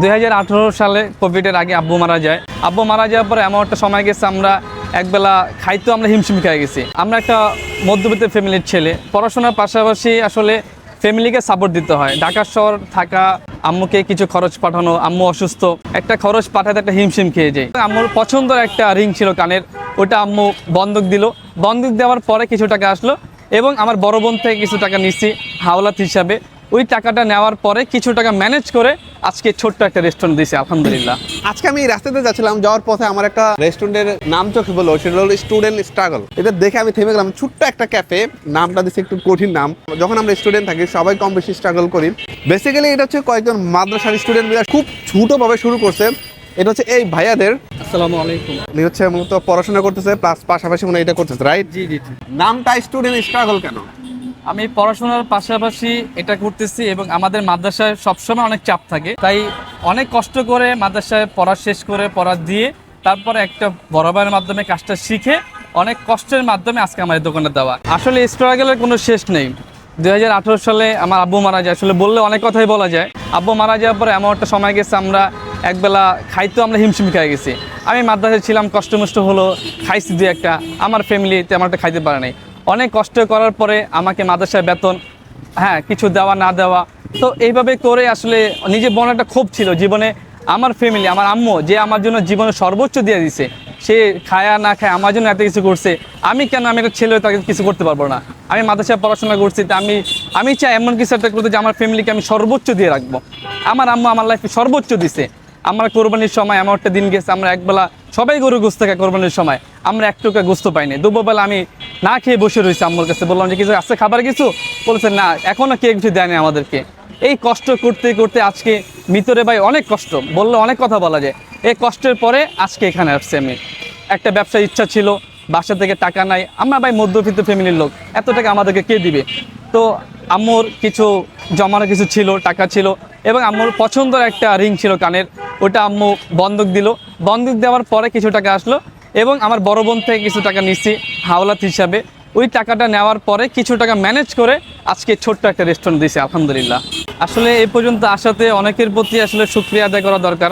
দু হাজার আঠেরো সালে কোভিডের আগে আব্বু মারা যায়। আব্বু মারা যাওয়ার পরে এমন একটা সময় গেছে, আমরা একবেলা খাইতো আমরা হিমশিম খেয়ে গেছি। আমরা একটা মধ্যবিত্ত ফ্যামিলির ছেলে, পড়াশোনার পাশাপাশি আসলে ফ্যামিলিকে সাপোর্ট দিতে হয়। ঢাকা শহর থাকা আম্মুকে কিছু খরচ পাঠানো, আম্মু অসুস্থ, একটা খরচ পাঠাতে একটা হিমশিম খেয়ে যায়। আম্মুর পছন্দের একটা রিং ছিল কানের, ওটা আম্মু বন্ধক দিল। বন্ধক দেওয়ার পরে কিছু টাকা আসলো এবং আমার বড় বোন থেকে কিছু টাকা নিচ্ছি হাওলাত হিসাবে। ওই টাকাটা নেওয়ার পরে কিছু টাকা ম্যানেজ করে আজকে ছোট্ট একটা রেস্টুরেন্ট দিয়েছি আলহামদুলিল্লাহ। আজকে আমি রাস্তাতে যাচ্ছিলাম যাওয়ার পথে আমার একটা রেস্টুরেন্টের নাম চোখে বলল সেটা হলো স্টুডেন্ট স্ট্রাগল এটা দেখে আমি থেমে গেলাম ছোট্ট একটা ক্যাফে নামটা দিচ্ছে একটু কঠিন নাম। যখন আমরা স্টুডেন্ট থাকি সবাই কম বেশি স্ট্রাগল করি। বেসিক্যালি এটা হচ্ছে কয়েকজন মাদ্রাসার স্টুডেন্ট খুব ছোটোভাবে শুরু করছে। এটা হচ্ছে এই ভাইয়াদের। আসসালামু আলাইকুম। উনি হচ্ছে মূলত পড়াশোনা করতেছে প্লাস পাশাপাশি মনে এটা করতেছে রাইট জি জি নামটা স্টুডেন্ট স্ট্রাগল কেন? আমি পড়াশোনার পাশাপাশি এটা করতেছি এবং আমাদের মাদ্রাসায় সবসময় অনেক চাপ থাকে। তাই অনেক কষ্ট করে মাদ্রাসায় পড়া শেষ করে পড়া দিয়ে তারপরে একটা ভাইয়ের মাধ্যমে কাজটা শিখে অনেক কষ্টের মাধ্যমে আজকে আমার দোকানে দেওয়া। আসলে স্ট্রাগলের কোনো শেষ নেই। দু হাজার আঠেরো সালে আমার আব্বু মারা যায়। আসলে বললে অনেক কথাই বলা যায়। আব্বু মারা যাওয়ার পরে এমন একটা সময় গেছে, আমরা একবেলা খাইতো আমরা হিমশিম খেয়ে গেছি। আমি মাদ্রাসায় ছিলাম, কষ্টমষ্ট হলো, খাইছি দুই একটা। আমার ফ্যামিলি তেমন একটা খাইতে পারে নাই। অনেক কষ্ট করার পরে আমাকে মাদ্রাসায় বেতন হ্যাঁ কিছু দেওয়া না দেওয়া। তো এইভাবে করে আসলে নিজে মনে একটা ক্ষোভ ছিল। জীবনে আমার ফ্যামিলি আমার আম্মু যে আমার জন্য জীবনে সর্বোচ্চ দিয়ে দিছে, সে খায়া না খায় আমার জন্য এত কিছু করছে, আমি কেন আমি একটা ছেলে তাকে কিছু করতে পারব না? আমি মাদ্রাসায় পড়াশোনা করছি, তা আমি আমি চাই এমন কিছু একটা করতে যে আমার ফ্যামিলিকে আমি সর্বোচ্চ দিয়ে রাখব। আমার আম্মু আমার লাইফে সর্বোচ্চ দিছে। আমার কোরবানির সময় এমন একটা দিন গেছে, আমরা একবেলা সবাই গরু গোস্ত খায় কোরবানির সময়। আমরা এক টুকা গোস্ত পাইনি। দুপুরবেলা আমি না খেয়ে বসে রয়েছে আম্মুর কাছে। বললাম, যে কিছু আছে খাবার কিছু বলেছে, না, এখনও কে কিছু দেয়নি আমাদেরকে। এই কষ্ট করতে করতে আজকে মিতরে ভাই অনেক কষ্ট। বললে অনেক কথা বলা যায়। এই কষ্টের পরে আজকে এখানে আসছি আমি। একটা ব্যবসার ইচ্ছা ছিল, বাসা থেকে টাকা নাই। আমরা ভাই মধ্যবিত্ত ফ্যামিলির লোক, এত টাকা আমাদেরকে কে দিবে? তো আম্মুর কিছু জমানো কিছু ছিল, টাকা ছিল, এবং আম্মুর পছন্দের একটা রিং ছিল কানের। ওটা আম্মু বন্ধক দিল। বন্ধক দেওয়ার পরে কিছু টাকা আসলো। এবং আমার বড় বোন থেকে কিছু টাকা নিচ্ছি হাওলাত হিসাবে। ওই টাকাটা নেওয়ার পরে কিছু টাকা ম্যানেজ করে আজকে ছোট্ট একটা রেস্টুরেন্ট দিয়েছি, আলহামদুলিল্লাহ। আসলে এই পর্যন্ত আসাতে অনেকের প্রতি আসলে শুক্রিয়া আদায় করা দরকার।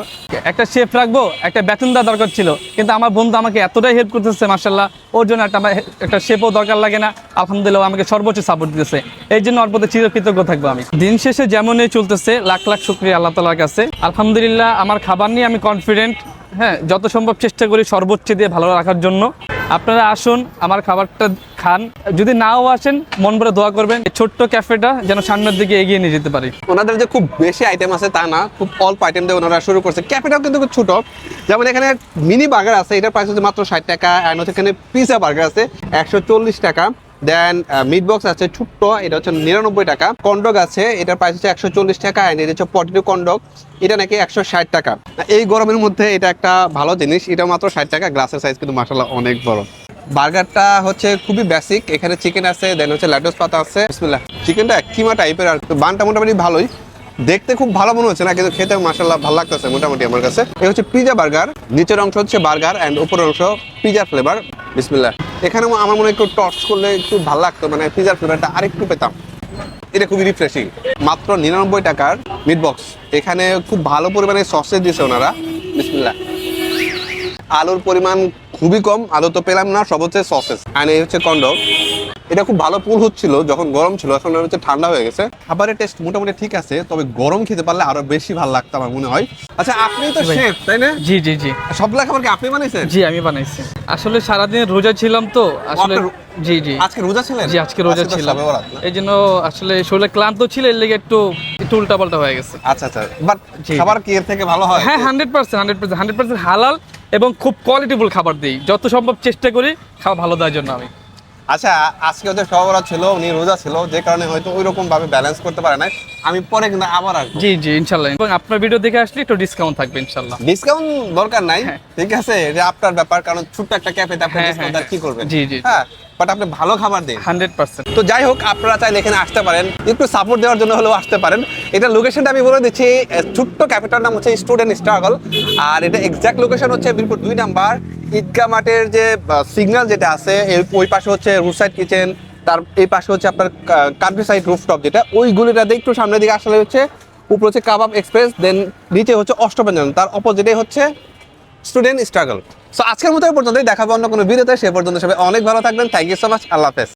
একটা শেফ রাখব, একটা বেতন দেওয়া দরকার ছিল, কিন্তু আমার বন্ধু আমাকে এতটাই হেল্প করতেছে মার্শাল্লাহ ওর জন্য একটা আমার একটা শেফও দরকার লাগে না, আলহামদুলিল্লাহ আমাকে সর্বোচ্চ সাপোর্ট দিতেছে। এই জন্য ওর প্রতি চিরকৃতজ্ঞ থাকব আমি। দিন শেষে যেমনই চলতেছে, লাখ লাখ শুক্রিয়া আল্লাহ তালার কাছে। আলহামদুলিল্লাহ, আমার খাবার নিয়ে আমি কনফিডেন্ট হ্যাঁ যত সম্ভব চেষ্টা করি সর্বোচ্চ দিয়ে ভালো রাখার জন্য। আপনারা আসুন, আমার খাবারটা খান। যদি নাও আসেন, মন ভরে দোয়া করবেন। ছোট্ট ক্যাফেটা যেন সামনের দিকে এগিয়ে নিয়ে যেতে পারি। ওনাদের যে খুব বেশি আইটেম আছে তা না, খুব অল্প আইটেম দিয়ে ওনারা শুরু করছে। ক্যাফেটাও কিন্তু খুব ছোট। যেমন এখানে মিনি বার্গার আছে, এটার প্রাইস হচ্ছে মাত্র ষাট টাকা অ্যান্ড হচ্ছে এখানে পিজা বার্গার আছে, একশো চল্লিশ টাকা। দেন মিট বক্স আছে ছোট্ট, এটা হচ্ছে নিরানব্বই টাকা। কন্ডক আছে, এটার প্রাইস হচ্ছে একশো চল্লিশ টাকা অ্যান্ড এটা হচ্ছে পটেটো কন্ডক এটা নাকি একশো ষাট টাকা। এই গরমের মধ্যে এটা একটা ভালো জিনিস, এটা মাত্র ষাট টাকা গ্লাসের সাইজ কিন্তু মাসাল্লাহ অনেক বড়। বার্গারটা হচ্ছে খুবই বেসিক এখানে চিকেন আছে দেন হচ্ছে ল্যাটোস পাতা আছে। চিকেনটা কিমা টাইপের আর বানটা মোটামুটি ভালোই। দেখতে খুব ভালো মনে হচ্ছে না, কিন্তু খেতে মাসাল্লাহ ভালো লাগতেছে মোটামুটি আমার কাছে। এ হচ্ছে পিজা বার্গার নিচের অংশ হচ্ছে বার্গার অ্যান্ড উপরের অংশ পিজা ফ্লেভার বিসমিল্লাহ। এখানে আমার মনে একটু টর্চ করলে একটু ভালো লাগতো মানে পিজার ফ্লেভারটা আরেকটু পেতাম। এটা খুবই রিফ্রেশিং মাত্র নিরানব্বই টাকার মিট বক্স এখানে খুব ভালো পরিমাণে সসেজ দিয়েছে ওনারা। বিসমিল্লা আলুর পরিমাণ খুবই কম, আলু তো পেলাম না, সব হচ্ছে সসেস আর এই হচ্ছে কন্ডো এটা খুব ভালো পুল হচ্ছিল যখন গরম ছিল এখন এটা হচ্ছে ঠান্ডা হয়ে গেছে। খাবারের টেস্ট মোটামুটি ঠিক আছে তবে গরম খেতে পারলে আরও বেশি ভালো লাগতো আমার মনে হয়। আচ্ছা আপনি তো শেফ তাই না? জি জি জি। সবগুলা খাবার কি আপনি বানাইছেন? জি আমি বানাইছি। আসলে সারাদিন রোজা ছিলাম তো আসলে জি জি। আজকে রোজা ছিলেন? জি আজকে রোজা ছিলাম। এই জন্য আসলে শরীরে ক্লান্ত ছিল এর লেগে একটু একটু উল্টাপাল্টা হয়ে গেছে। আচ্ছা আচ্ছা। বাট জি। খাবার কি এর থেকে ভালো হয়? হ্যাঁ hundred percent hundred percent hundred percent হালাল এবং খুব কোয়ালিটিফুল খাবার দিই। যত সম্ভব চেষ্টা করি খাবার ভালো দেওয়ার জন্য আমি। আচ্ছা আজকে ওদের সবরা ছিল উনি রোজা ছিল যে কারণে হয়তো ওই রকম ভাবে ব্যালেন্স করতে পারে না আমি পরে কিন্তু আবার আসব। জি জি ইনশাল্লাহ। এবং আপনার ভিডিও দেখে আসলে একটু ডিসকাউন্ট থাকবে ইনশাল্লাহ। ডিসকাউন্ট দরকার নাই হ্যাঁ। ঠিক আছে? এটা আপনার ব্যাপার কারণ ছোট্ট একটা ক্যাফেতে আপনি হ্যাঁ, ডিসকাউন্ট হ্যাঁ, কি করবেন? জি, জি। হ্যাঁ বাট আপনি ভালো খাবার দিন। Hundred percent. তো যাই হোক আপনারা চাইলে এখানে আসতে পারেন। একটু সাপোর্ট দেওয়ার জন্য হলেও আসতে পারেন। এটা লোকেশনটা আমি বলে দিচ্ছি ছোট্ট ক্যাফেটার নাম হচ্ছে স্টুডেন্ট স্ট্রাগল আর এটা এক্সাক্ট লোকেশন হচ্ছে মিরপুর দুই নাম্বার ঈদগা মাঠের যে সিগন্যাল যেটা আছে ওই পাশে হচ্ছে রুসাইড কিচেন তার এই পাশে হচ্ছে আপনার কান্ট্রি সাইড রুফটপ যেটা ওই গুলিটাতে একটু সামনের দিকে আসলে হচ্ছে, উপরে হচ্ছে কাবাব এক্সপ্রেস দেন নিচে হচ্ছে অষ্টপঞ্জন তার অপোজিটে হচ্ছে স্টুডেন্ট স্ট্রাগল সো আজকের মতো পর্যন্তই, দেখাবো অন্য কোনো ভিডিওতে, সে পর্যন্ত সবাই অনেক ভালো থাকবেন থ্যাংক ইউ সো মাচ আল্লাহ হাফেজ।